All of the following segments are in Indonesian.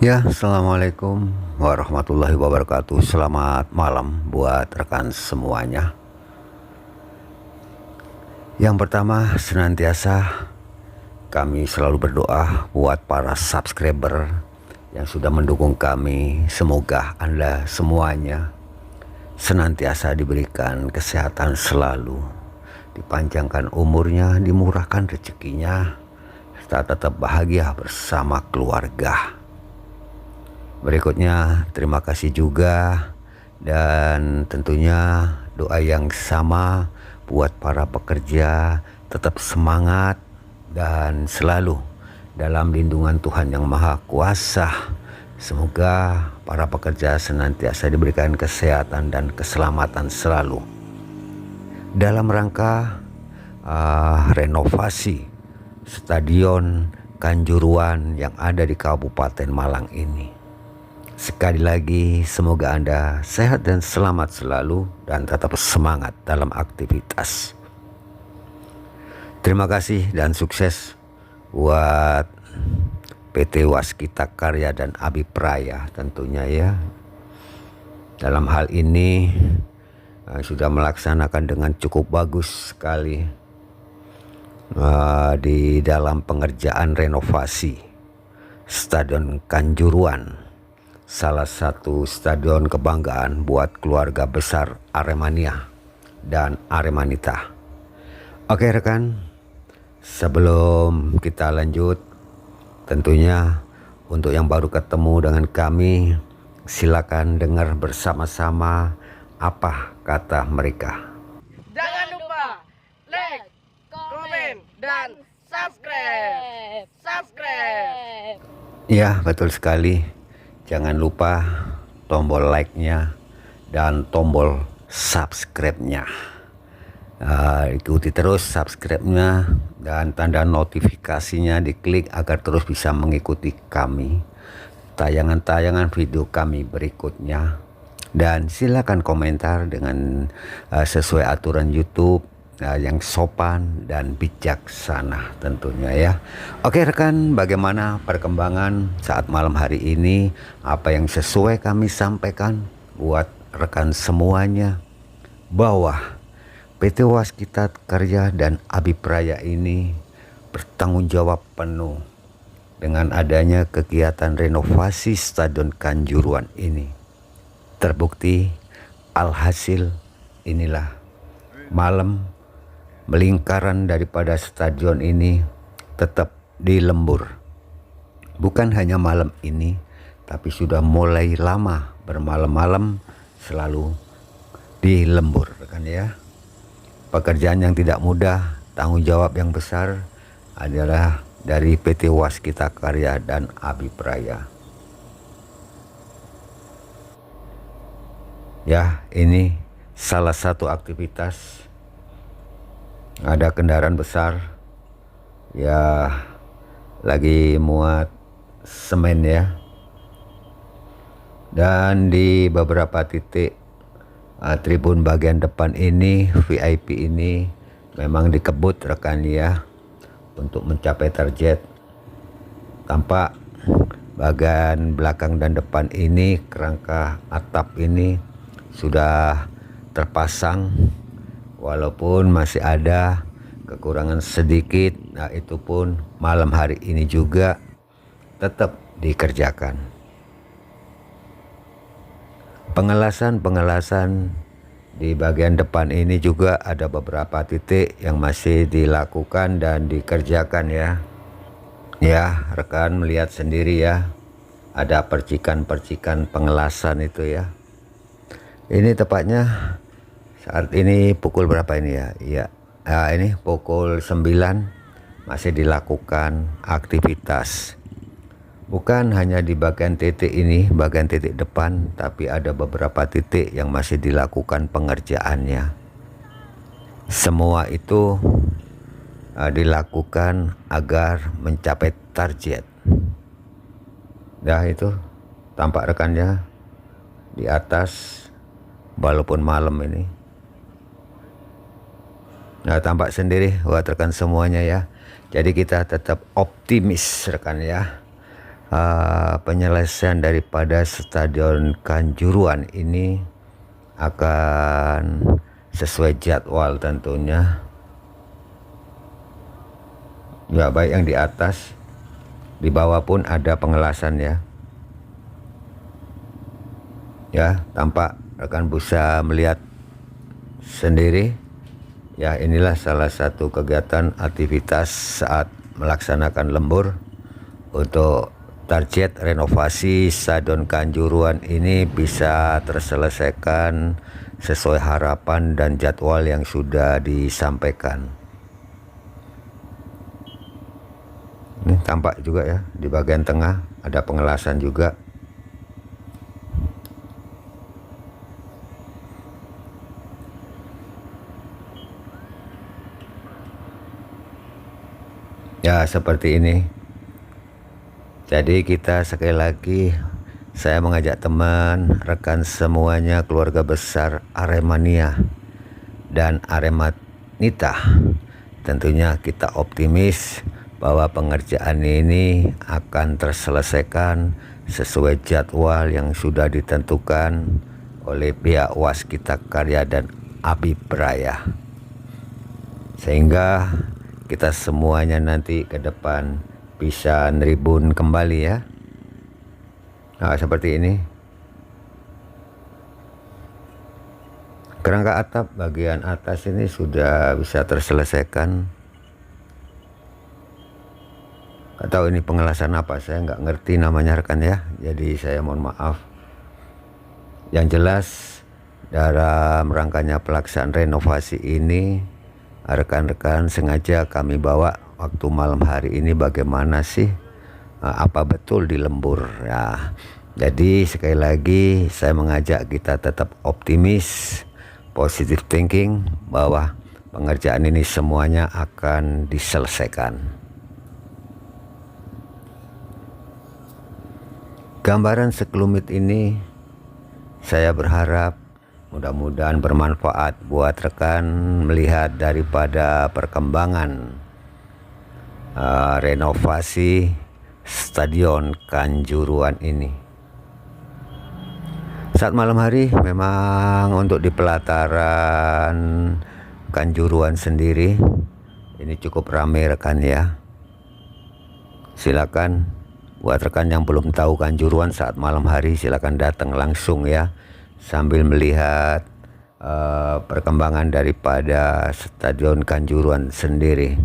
Ya, Assalamualaikum warahmatullahi wabarakatuh. Selamat malam buat rekan semuanya. Yang pertama, senantiasa kami selalu berdoa buat para subscriber yang sudah mendukung kami. Semoga Anda semuanya senantiasa diberikan kesehatan selalu Dipanjangkan umurnya, dimurahkan rezekinya Serta tetap bahagia bersama keluarga Berikutnya terima kasih juga dan tentunya doa yang sama buat para pekerja tetap semangat dan selalu dalam lindungan Tuhan yang Maha Kuasa. Semoga para pekerja senantiasa diberikan kesehatan dan keselamatan selalu. Dalam rangka uh, renovasi Stadion Kanjuruan yang ada di Kabupaten Malang ini. Sekali lagi, semoga Anda sehat dan selamat selalu dan tetap semangat dalam aktivitas. Terima kasih dan sukses buat PT Waskita Karya dan Abi Praya tentunya ya. Dalam hal ini uh, sudah melaksanakan dengan cukup bagus sekali uh, di dalam pengerjaan renovasi Stadion Kanjuruan salah satu stadion kebanggaan buat keluarga besar Aremania dan Aremanita. Oke rekan, sebelum kita lanjut, tentunya untuk yang baru ketemu dengan kami, silakan dengar bersama-sama apa kata mereka. Jangan lupa like, komen, dan subscribe. Subscribe. Ya, betul sekali. Jangan lupa tombol like-nya dan tombol subscribe-nya. Uh, ikuti terus subscribe-nya dan tanda notifikasinya diklik agar terus bisa mengikuti kami tayangan-tayangan video kami berikutnya dan silakan komentar dengan uh, sesuai aturan YouTube uh, yang sopan dan bijaksana tentunya ya. Oke rekan, bagaimana perkembangan saat malam hari ini? Apa yang sesuai kami sampaikan buat rekan semuanya bahwa PT Waskita Karya dan Abipraya ini bertanggung jawab penuh dengan adanya kegiatan renovasi Stadion Kanjuruan ini. Terbukti alhasil inilah malam melingkaran daripada stadion ini tetap di lembur. Bukan hanya malam ini, tapi sudah mulai lama bermalam-malam selalu di lembur kan ya. Pekerjaan yang tidak mudah, tanggung jawab yang besar adalah dari PT Waskita Karya dan Abi Praya. Ya, ini salah satu aktivitas ada kendaraan besar. Ya lagi muat semen ya. Dan di beberapa titik uh, tribun bagian depan ini VIP ini memang dikebut rekan ya untuk mencapai target. Tampak bagian belakang dan depan ini kerangka atap ini sudah terpasang walaupun masih ada kekurangan sedikit nah itu pun malam hari ini juga tetap dikerjakan. Pengelasan-pengelasan di bagian depan ini juga ada beberapa titik yang masih dilakukan dan dikerjakan ya. Ya rekan melihat sendiri ya ada percikan-percikan pengelasan itu ya. Ini tepatnya saat ini pukul berapa ini ya? Iya. Nah, ini pukul 9 masih dilakukan aktivitas. Bukan hanya di bagian titik ini, bagian titik depan, tapi ada beberapa titik yang masih dilakukan pengerjaannya. Semua itu uh, dilakukan agar mencapai target. Dah itu tampak rekannya di atas walaupun malam ini. Nah, tampak sendiri buat rekan semuanya ya. Jadi kita tetap optimis rekan ya. uh, penyelesaian daripada stadion Kanjuruan ini akan sesuai jadwal tentunya ya baik yang di atas di bawah pun ada pengelasan ya ya tampak rekan bisa melihat sendiri ya inilah salah satu kegiatan aktivitas saat melaksanakan lembur untuk target renovasi Stadion Kanjuruan ini bisa terselesaikan sesuai harapan dan jadwal yang sudah disampaikan. Ini tampak juga ya di bagian tengah ada pengelasan juga. Ya seperti ini. Jadi kita sekali lagi saya mengajak teman, rekan semuanya, keluarga besar Aremania dan Aremanita. Tentunya kita optimis bahwa pengerjaan ini akan terselesaikan sesuai jadwal yang sudah ditentukan oleh pihak Waskita Karya dan Abipraya. Sehingga kita semuanya nanti ke depan bisa neribun kembali ya. Nah, seperti ini. Kerangka atap bagian atas ini sudah bisa terselesaikan. Atau ini pengelasan apa? Saya nggak ngerti namanya rekan ya. Jadi saya mohon maaf. Yang jelas dalam rangkanya pelaksanaan renovasi ini rekan-rekan sengaja kami bawa waktu malam hari ini bagaimana sih? Uh, apa betul di lembur? Ya jadi sekali lagi saya mengajak kita tetap optimis positive thinking bahwa pengerjaan ini semuanya akan diselesaikan. Gambaran sekelumit ini saya berharap Mudah-mudahan bermanfaat buat rekan melihat daripada perkembangan uh, renovasi Stadion Kanjuruan ini. Saat malam hari memang untuk di pelataran Kanjuruan sendiri ini cukup ramai rekan ya. Silakan buat rekan yang belum tahu Kanjuruan saat malam hari silakan datang langsung ya sambil melihat uh, perkembangan daripada Stadion Kanjuruan sendiri.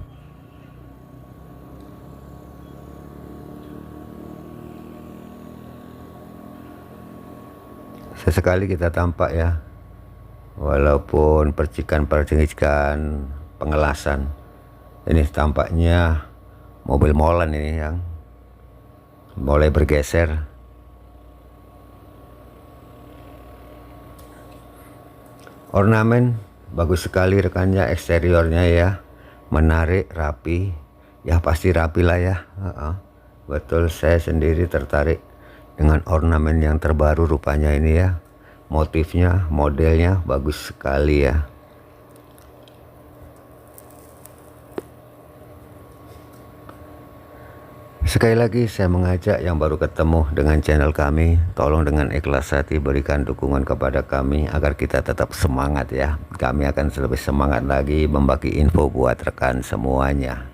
Sesekali kita tampak ya, walaupun percikan-percikan pengelasan. Ini tampaknya mobil molen ini yang mulai bergeser ornamen bagus sekali rekannya eksteriornya ya. Menarik rapi. Ya pasti rapi lah ya. Uh -uh. betul saya sendiri tertarik dengan ornamen yang terbaru rupanya ini ya. Motifnya modelnya bagus sekali ya Sekali lagi saya mengajak yang baru ketemu dengan channel kami, tolong dengan ikhlas hati berikan dukungan kepada kami agar kita tetap semangat ya. Kami akan lebih semangat lagi membagi info buat rekan semuanya.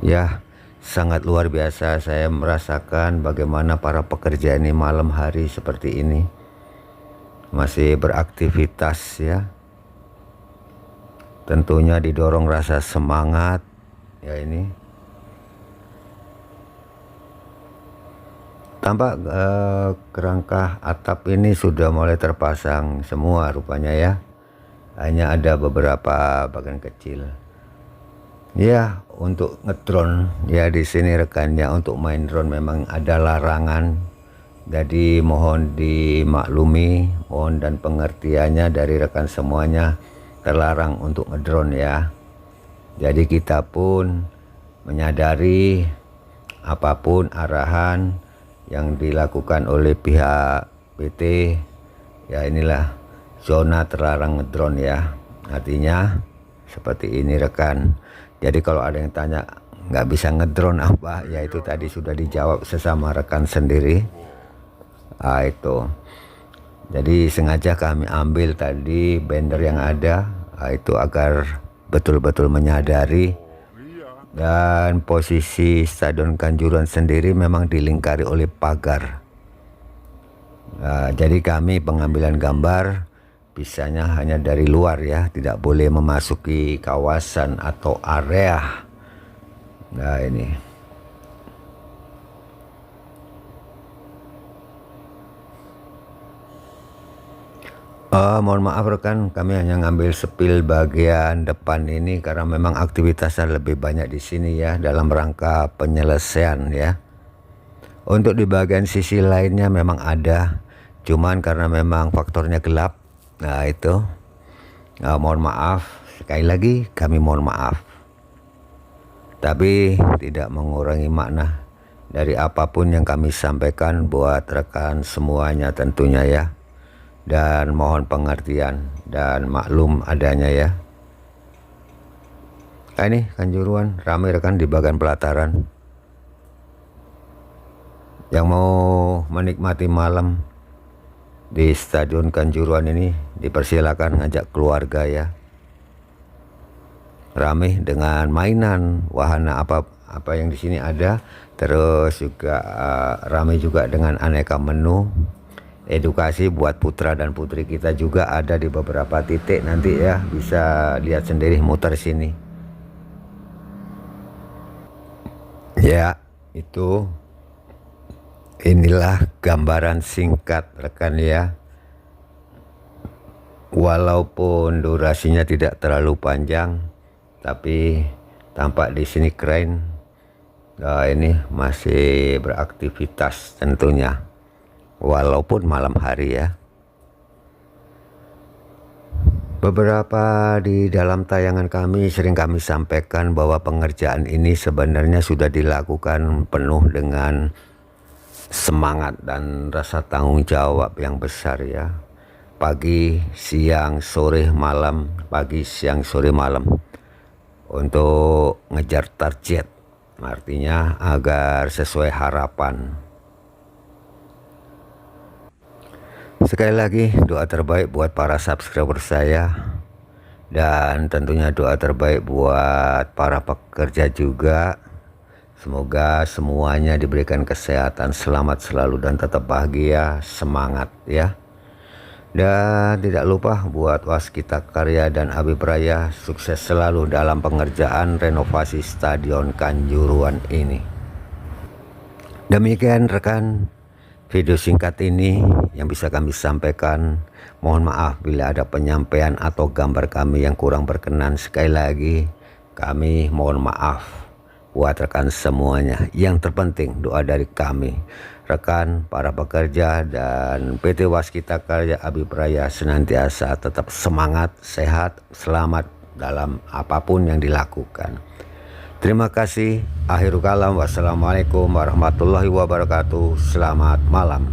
Ya, sangat luar biasa saya merasakan bagaimana para pekerja ini malam hari seperti ini. Masih beraktivitas ya tentunya didorong rasa semangat ya ini. Tampak eh, kerangka atap ini sudah mulai terpasang semua rupanya ya. Hanya ada beberapa bagian kecil. Ya untuk ngedrone ya di sini rekannya untuk main drone memang ada larangan. Jadi mohon dimaklumi mohon dan pengertiannya dari rekan semuanya terlarang untuk ngedrone ya. Jadi kita pun menyadari apa pun arahan yang dilakukan oleh pihak PT ya inilah zona terlarang ngedrone ya. Artinya seperti ini rekan. Jadi kalau ada yang tanya nggak bisa ngedrone apa? Ya itu tadi sudah dijawab sesama rekan sendiri. Ah itu. Jadi sengaja kami ambil tadi banner yang ada. Ah, itu agar betul-betul menyadari dan posisi Stadion Kanjuruhan sendiri memang dilingkari oleh pagar Nah, jadi kami pengambilan gambar bisanya hanya dari luar ya, tidak boleh memasuki kawasan atau area. Nah ini. Oh, mohon maaf rekan, kami hanya ngambil sepil bagian depan ini karena memang aktivitasnya lebih banyak di sini ya dalam rangka penyelesaian ya. Untuk di bagian sisi lainnya memang ada, cuman karena memang faktornya gelap. Nah itu, nah, mohon maaf sekali lagi kami mohon maaf. Tapi tidak mengurangi makna dari apa pun yang kami sampaikan buat rekan semuanya tentunya ya. Dan mohon pengertian dan maklum adanya ya. Nah, ini Kanjuruan ramai rekan di bagian pelataran yang mau menikmati malam di Stadion Kanjuruan ini dipersilakan ngajak keluarga ya. Ramai dengan mainan, wahana apa apa yang di sini ada, terus juga uh, ramai juga dengan aneka menu edukasi buat putra dan putri kita juga ada di beberapa titik nanti ya bisa lihat sendiri muter sini. Ya, itu Inilah gambaran singkat rekan ya. Walaupun durasinya tidak terlalu panjang, tapi tampak di sini keren. Nah, ini masih beraktivitas tentunya. Walaupun malam hari ya. Beberapa di dalam tayangan kami sering kami sampaikan bahwa pengerjaan ini sebenarnya sudah dilakukan penuh dengan semangat dan rasa tanggung jawab yang besar ya. Pagi, siang, sore, malam, pagi, siang, sore, malam untuk ngejar target. Artinya agar sesuai harapan. Sekali lagi doa terbaik buat para subscriber saya dan tentunya doa terbaik buat para pekerja juga. Semoga semuanya diberikan kesehatan, selamat selalu dan tetap bahagia, semangat ya. Dan tidak lupa buat Waskita Karya dan Abi Praya sukses selalu dalam pengerjaan renovasi Stadion Kanjuruan ini. Demikian rekan video singkat ini yang bisa kami sampaikan. Mohon maaf bila ada penyampaian atau gambar kami yang kurang berkenan. Sekali lagi kami mohon maaf buat rekan semuanya. Yang terpenting doa dari kami, rekan, para pekerja dan PT Waskita Karya Abipraya senantiasa tetap semangat, sehat, selamat dalam apa pun yang dilakukan. Terima kasih. Akhirul kalam. Wassalamualaikum warahmatullahi wabarakatuh. Selamat malam.